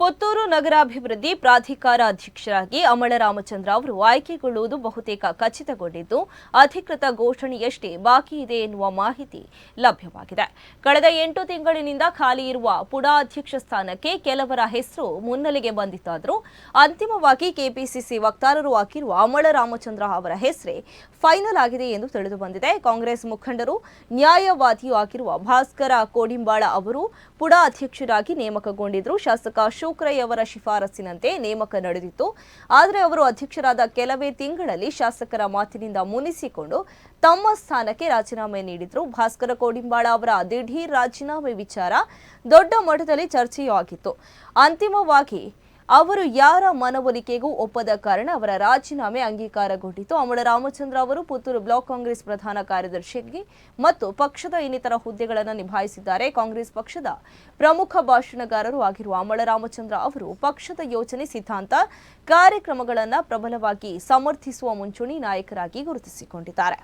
ಪುತ್ತೂರು ನಗರಾಭಿವೃದ್ಧಿ ಪ್ರಾಧಿಕಾರ ಅಧ್ಯಕ್ಷರಾಗಿ ಅಮಳ ರಾಮಚಂದ್ರ ಅವರು ಆಯ್ಕೆಗೊಳ್ಳುವುದು ಬಹುತೇಕ ಖಚಿತಗೊಂಡಿದ್ದು, ಅಧಿಕೃತ ಘೋಷಣೆಯಷ್ಟೇ ಬಾಕಿ ಇದೆ ಎನ್ನುವ ಮಾಹಿತಿ ಲಭ್ಯವಾಗಿದೆ. ಕಳೆದ ಎಂಟು ತಿಂಗಳಿನಿಂದ ಖಾಲಿ ಇರುವ ಪುಡಾ ಅಧ್ಯಕ್ಷ ಸ್ಥಾನಕ್ಕೆ ಕೆಲವರ ಹೆಸರು ಮುನ್ನೆಲೆಗೆ ಬಂದಿತ್ತಾದರೂ, ಅಂತಿಮವಾಗಿ ಕೆಪಿಸಿಸಿ ವಕ್ತಾರರು ಹಾಕಿರುವ ಅಮಳ ರಾಮಚಂದ್ರ ಅವರ ಹೆಸರೇ ಫೈನಲ್ ಆಗಿದೆ ಎಂದು ತಿಳಿದು ಬಂದಿದೆ ಕಾಂಗ್ರೆಸ್ ಮುಖಂಡರು ನ್ಯಾಯವಾದಿಯೂ ಆಗಿರುವ ಭಾಸ್ಕರ ಕೋಡಿಂಬಾಳ ಅವರು ಪುಡಾ ಅಧ್ಯಕ್ಷರಾಗಿ ನೇಮಕಗೊಂಡಿದ್ದರು. ಶಾಸಕ ಶುಕ್ರಯ್ಯ ಅವರ ಶಿಫಾರಸ್ಸಿನಂತೆ ನೇಮಕ ನಡೆದಿತ್ತು. ಆದರೆ ಅವರು ಅಧ್ಯಕ್ಷರಾದ ಕೆಲವೇ ತಿಂಗಳಲ್ಲಿ ಶಾಸಕರ ಮಾತಿನಿಂದ ಮುನಿಸಿಕೊಂಡು ತಮ್ಮ ಸ್ಥಾನಕ್ಕೆ ರಾಜೀನಾಮೆ ನೀಡಿದ್ರು. ಭಾಸ್ಕರ ಕೋಡಿಂಬಾಳ ಅವರ ದಿಢೀರ್ ರಾಜೀನಾಮೆ ವಿಚಾರ ದೊಡ್ಡ ಮಟ್ಟದಲ್ಲಿ ಚರ್ಚೆಯೂ ಆಗಿತ್ತು. ಅಂತಿಮವಾಗಿ ಅವರು ಯಾರ ಮನವೊಲಿಕೆಗೂ ಒಪ್ಪದ ಕಾರಣ ಅವರ ರಾಜೀನಾಮೆ ಅಂಗೀಕಾರಗೊಂಡಿತು ಅಮಳ ರಾಮಚಂದ್ರ ಅವರು ಪುತ್ತೂರು ಬ್ಲಾಕ್ ಕಾಂಗ್ರೆಸ್ ಪ್ರಧಾನ ಕಾರ್ಯದರ್ಶಿಯಾಗಿ ಮತ್ತು ಪಕ್ಷದ ಇನ್ನಿತರ ಹುದ್ದೆಗಳನ್ನು ನಿಭಾಯಿಸಿದ್ದಾರೆ. ಕಾಂಗ್ರೆಸ್ ಪಕ್ಷದ ಪ್ರಮುಖ ಭಾಷಣಗಾರರು ಆಗಿರುವ ಅಮಳ ರಾಮಚಂದ್ರ ಅವರು ಪಕ್ಷದ ಯೋಜನೆ ಸಿದ್ಧಾಂತ, ಕಾರ್ಯಕ್ರಮಗಳನ್ನು ಪ್ರಬಲವಾಗಿ ಸಮರ್ಥಿಸುವ ಮುಂಚೂಣಿ ನಾಯಕರಾಗಿ ಗುರುತಿಸಿಕೊಂಡಿದ್ದಾರೆ.